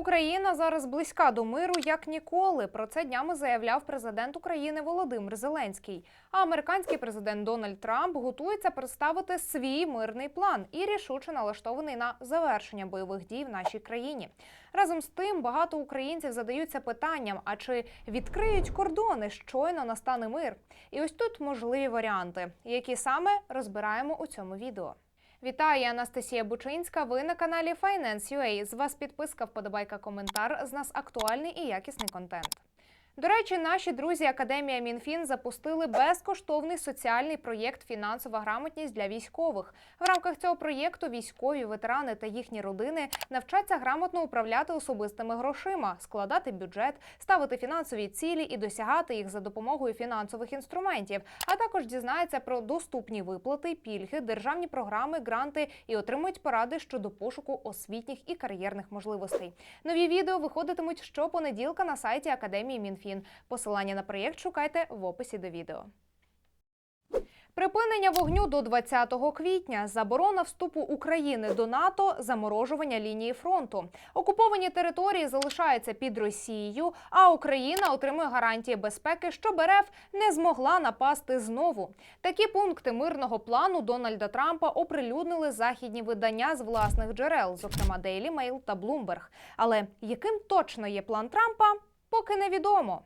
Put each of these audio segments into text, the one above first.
Україна зараз близька до миру як ніколи. Про це днями заявляв президент України Володимир Зеленський. А американський президент Дональд Трамп готується представити свій мирний план і рішуче налаштований на завершення бойових дій в нашій країні. Разом з тим, багато українців задаються питанням: а чи відкриють кордони щойно настане мир? І ось тут можливі варіанти, які саме розбираємо у цьому відео. Вітаю, я Анастасія Бучинська. Ви на каналі Finance.ua. З вас підписка, вподобайка, коментар. З нас актуальний і якісний контент. До речі, наші друзі Академія Мінфін запустили безкоштовний соціальний проєкт Фінансова грамотність для військових. В рамках цього проєкту військові, ветерани та їхні родини навчаться грамотно управляти особистими грошима, складати бюджет, ставити фінансові цілі і досягати їх за допомогою фінансових інструментів, а також дізнаються про доступні виплати, пільги, державні програми, гранти і отримують поради щодо пошуку освітніх і кар'єрних можливостей. Нові відео виходитимуть щопонеділка на сайті Академії Мінфін. Посилання на проєкт шукайте в описі до відео. Припинення вогню до 20 квітня, заборона вступу України до НАТО, заморожування лінії фронту. Окуповані території залишаються під Росією, а Україна отримує гарантії безпеки, що РФ не змогла напасти знову. Такі пункти мирного плану Дональда Трампа оприлюднили західні видання з власних джерел, зокрема Daily Mail та Bloomberg. Але яким точно є план Трампа, поки невідомо.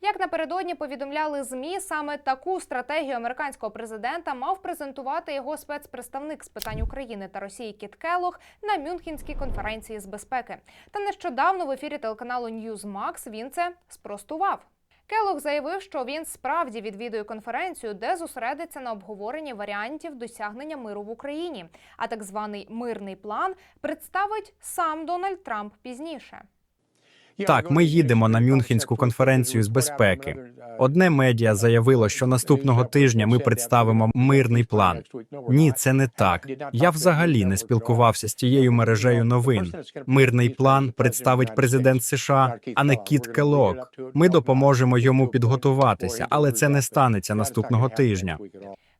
Як напередодні повідомляли змі, саме таку стратегію американського президента мав презентувати його спецпредставник з питань України та Росії Кіт Келлог на Мюнхенській конференції з безпеки. Та нещодавно в ефірі телеканалу Newsmax він це спростував. Келлог заявив, що він справді відвідує конференцію, де зосередиться на обговоренні варіантів досягнення миру в Україні. А так званий мирний план представить сам Дональд Трамп пізніше. Так, ми їдемо на Мюнхенську конференцію з безпеки. Одне медіа заявило, що наступного тижня ми представимо мирний план. Ні, це не так. Я взагалі не спілкувався з тією мережею новин. Мирний план представить президент США, а не Кіт Келок. Ми допоможемо йому підготуватися, але це не станеться наступного тижня.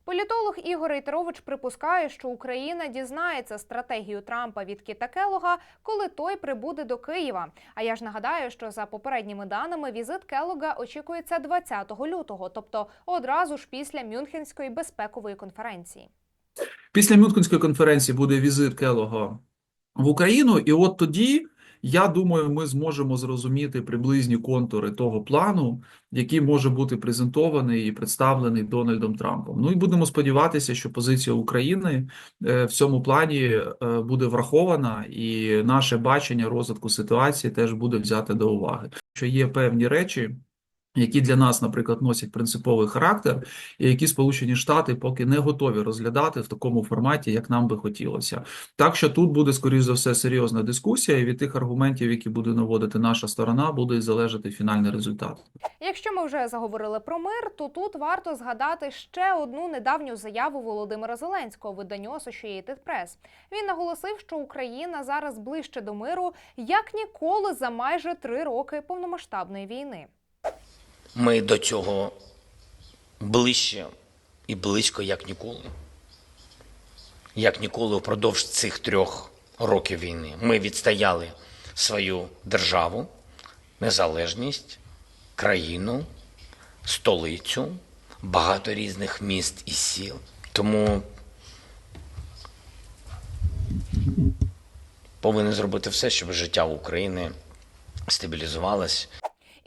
Політолог Ігор Рейтерович припускає, що Україна дізнається стратегію Трампа від Кіта Келога, коли той прибуде до Києва. А я ж нагадаю, що за попередніми даними візит Келога очікується 20 лютого, тобто одразу ж після Мюнхенської безпекової конференції. Після Мюнхенської конференції буде візит Келога в Україну, і от тоді, я думаю, ми зможемо зрозуміти приблизні контури того плану, який може бути презентований і представлений Дональдом Трампом. Ну і будемо сподіватися, що позиція України е, в цьому плані е, буде врахована, і наше бачення розвитку ситуації теж буде взяте до уваги. Що є певні речі, які для нас, наприклад, носять принциповий характер, і які Сполучені Штати поки не готові розглядати в такому форматі, як нам би хотілося. Так що тут буде, скоріш за все, серйозна дискусія, і від тих аргументів, які буде наводити наша сторона, буде залежати фінальний результат. Якщо ми вже заговорили про мир, то тут варто згадати ще одну недавню заяву Володимира Зеленського виданню Associated Press. Він наголосив, що Україна зараз ближче до миру як ніколи за майже три роки повномасштабної війни. Ми до цього ближче і близько, як ніколи. Як ніколи впродовж цих трьох років війни. Ми відстояли свою державу, незалежність, країну, столицю, багато різних міст і сіл. Тому повинен зробити все, щоб життя України стабілізувалось.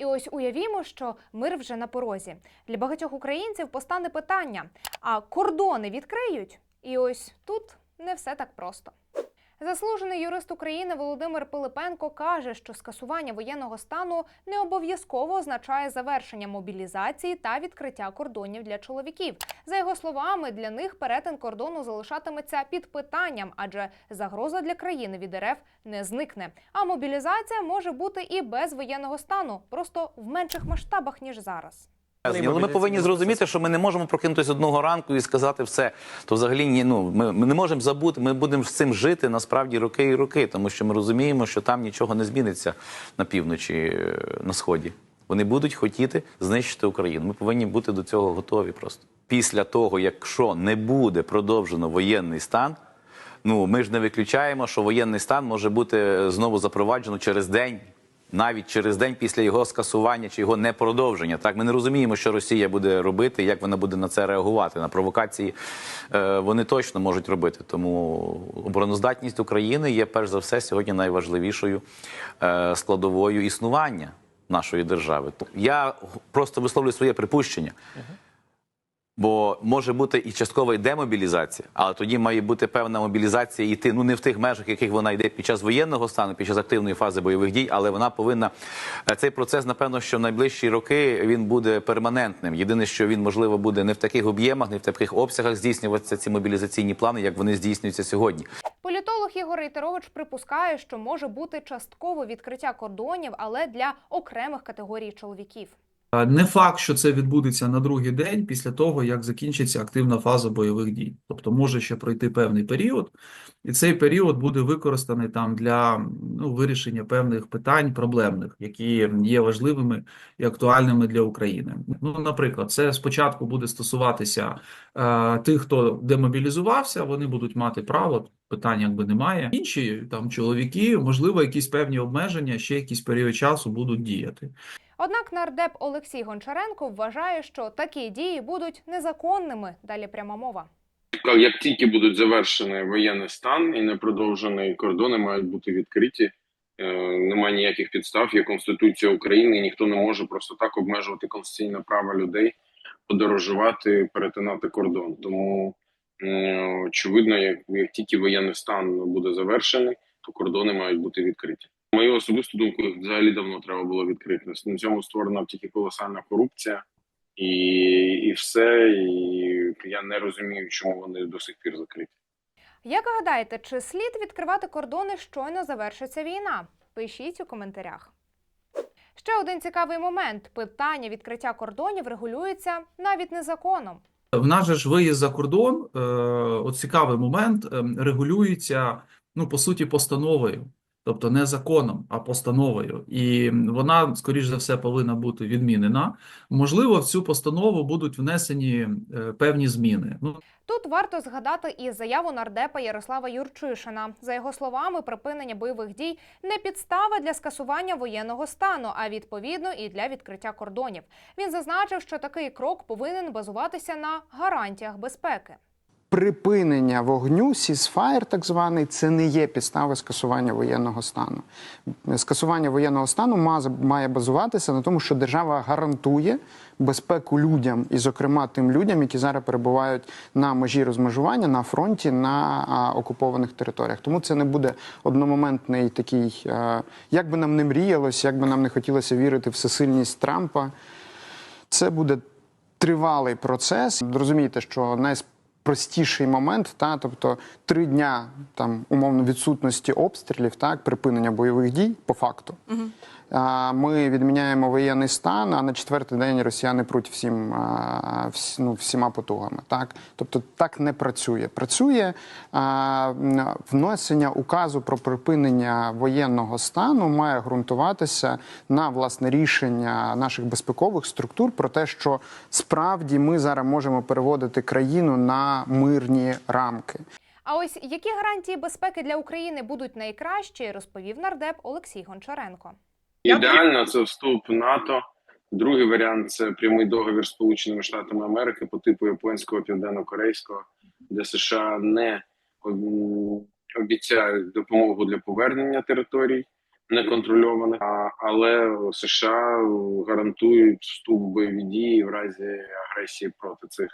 І ось уявімо, що мир вже на порозі. Для багатьох українців постане питання: а кордони відкриють? І ось тут не все так просто. Заслужений юрист України Володимир Пилипенко каже, що скасування воєнного стану не обов'язково означає завершення мобілізації та відкриття кордонів для чоловіків. За його словами, для них перетин кордону залишатиметься під питанням, адже загроза для країни від РФ не зникне. А мобілізація може бути і без воєнного стану, просто в менших масштабах ніж зараз. Але ми повинні зрозуміти, що ми не можемо прокинутися одного ранку і сказати все. То взагалі ні, ну ми, ми не можемо забути. Ми будемо з цим жити насправді роки і роки, тому що ми розуміємо, що там нічого не зміниться на півночі е, на сході. Вони будуть хотіти знищити Україну. Ми повинні бути до цього готові. Просто після того, якщо не буде продовжено воєнний стан, ну ми ж не виключаємо, що воєнний стан може бути знову запроваджено через день. Навіть через день після його скасування чи його непродовження. Так, ми не розуміємо, що Росія буде робити, як вона буде на це реагувати. На провокації е, вони точно можуть робити. Тому обороноздатність України є перш за все сьогодні найважливішою е, складовою існування нашої держави. Я просто висловлюю своє припущення. Бо може бути і часткова і демобілізація, але тоді має бути певна мобілізація йти ну не в тих межах, яких вона йде під час воєнного стану, під час активної фази бойових дій, але вона повинна е, цей процес, напевно, що в найближчі роки він буде перманентним. Єдине, що він можливо буде не в таких об'ємах, не в таких обсягах здійснюватися ці мобілізаційні плани, як вони здійснюються сьогодні. Політолог Ігор Рейтерович припускає, що може бути частково відкриття кордонів, але для окремих категорій чоловіків. Е, Не факт, що це відбудеться на другий день після того, як закінчиться активна фаза бойових дій. Тобто може ще пройти певний період, і цей період буде використаний там для ну, вирішення певних питань проблемних, які є важливими і актуальними для України. Ну, наприклад, це спочатку буде стосуватися е, тих, хто демобілізувався, вони будуть мати право, питань якби немає. Інші там чоловіки, можливо, якісь певні обмеження ще якийсь період часу будуть діяти. Однак нардеп Олексій Гончаренко вважає, що такі дії будуть незаконними. Далі пряма мова. Як тільки будуть завершений воєнний стан і не продовжені кордони мають бути відкриті. Е, Немає ніяких підстав. Є Конституція України, і ніхто не може просто так обмежувати конституційне право людей подорожувати, перетинати кордон. Тому е, очевидно, як, як тільки воєнний стан буде завершений, то кордони мають бути відкриті. Мою особисту думку, взагалі давно треба було відкрити. На цьому створена тільки колосальна корупція і, і все. І я не розумію, чому вони до сих пір закриті. Як гадаєте, чи слід відкривати кордони щойно завершиться війна? Пишіть у коментарях. Ще один цікавий момент: питання відкриття кордонів регулюється навіть не законом. В нас же ж виїзд за кордон, е, от цікавий момент, е, регулюється, ну, по суті, постановою. Тобто не законом, а постановою. І вона, скоріш за все, повинна бути відмінена. Можливо, в цю постанову будуть внесені е, певні зміни. Ну, Тут варто згадати і заяву нардепа Ярослава Юрчишина. За його словами, припинення бойових дій не підстава для скасування воєнного стану, а відповідно і для відкриття кордонів. Він зазначив, що такий крок повинен базуватися на гарантіях безпеки. Припинення вогню, сізфаєр так званий, це не є підстави скасування воєнного стану. Скасування воєнного стану має базуватися на тому, що держава гарантує безпеку людям, і, зокрема, тим людям, які зараз перебувають на межі розмежування на фронті на окупованих територіях. Тому це не буде одномоментний такий, е, як би нам не мріялось, як би нам не хотілося вірити в всесильність Трампа. Це буде тривалий процес. Розумієте, що найпростіший момент, та тобто три дня там умовно відсутності обстрілів, так припинення бойових дій по факту. А, Ми відміняємо воєнний стан, а на четвертий день росіяни пруть всім ну, всіма потугами. Так, тобто так не працює. Працює внесення указу про припинення воєнного стану має ґрунтуватися на власне рішення наших безпекових структур про те, що справді ми зараз можемо переводити країну на мирні рамки. А ось які гарантії безпеки для України будуть найкращі, розповів нардеп Олексій Гончаренко. Ідеально це вступ в НАТО. Другий варіант це прямий договір з Сполученими Штатами Америки по типу японського південно-корейського, де США не обіцяють допомогу для повернення територій неконтрольованих, але США гарантують вступ бойові дії в разі агресії проти цих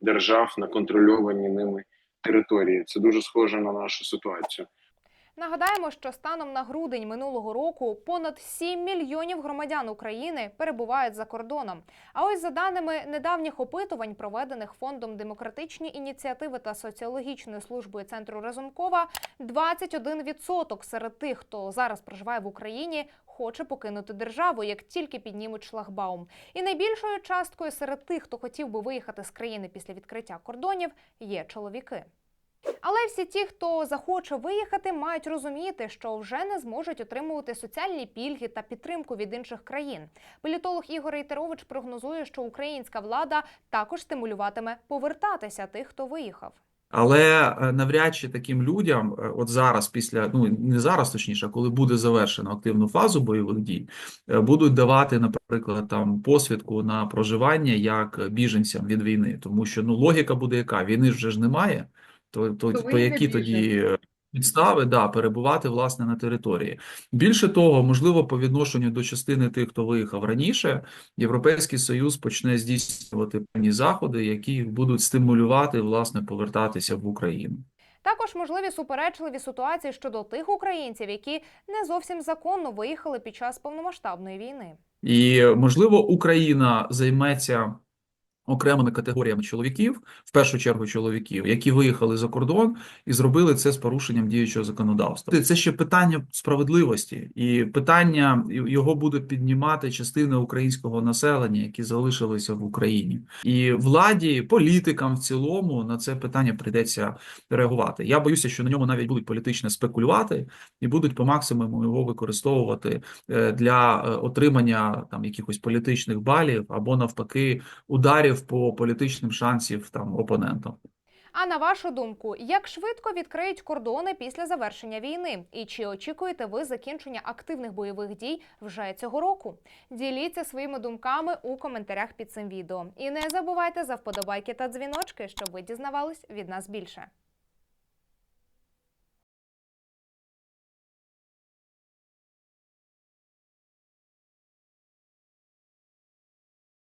держав на контрольовані ними території. Це дуже схоже на нашу ситуацію. Нагадаємо, що станом на грудень минулого року понад 7 мільйонів громадян України перебувають за кордоном. А ось за даними недавніх опитувань, проведених фондом демократичні ініціативи та соціологічною службою центру Разумкова, 21% серед тих, хто зараз проживає в Україні, хоче покинути державу, як тільки піднімуть шлагбаум. І найбільшою часткою серед тих, хто хотів би виїхати з країни після відкриття кордонів, є чоловіки. Але всі ті, хто захоче виїхати, мають розуміти, що вже не зможуть отримувати соціальні пільги та підтримку від інших країн. Політолог Ігор Рейтерович прогнозує, що українська влада також стимулюватиме повертатися тих, хто виїхав. Але е, навряд чи таким людям, е, от зараз, після ну не зараз, точніше, коли буде завершено активну фазу бойових дій, е, будуть давати, наприклад, там посвідку на проживання як біженцям від війни, тому що ну логіка буде яка: війни вже ж немає, то, то, то які тоді е, підстави да, перебувати власне на території? Більше того, можливо, по відношенню до частини тих, хто виїхав раніше, Європейський Союз почне здійснювати певні заходи, які будуть стимулювати власне повертатися в Україну. Також можливі суперечливі ситуації щодо тих українців, які не зовсім законно виїхали під час повномасштабної війни. І можливо, Україна займеться окремими категоріями чоловіків, в першу чергу чоловіків, які виїхали за кордон і зробили це з порушенням діючого законодавства. Це ще питання справедливості, і питання його буде піднімати частина українського населення, які залишилися в Україні, і владі, політикам в цілому на це питання прийдеться реагувати. Я боюся, що на ньому навіть будуть політично спекулювати і будуть по максимуму його використовувати е, для е, отримання там якихось політичних балів або навпаки по політичним шансів там опонентам. А на вашу думку, як швидко відкриють кордони після завершення війни? І чи очікуєте ви закінчення активних бойових дій вже цього року? Діліться своїми думками у коментарях під цим відео. І не забувайте за вподобайки та дзвіночки, щоб ви дізнавались від нас більше.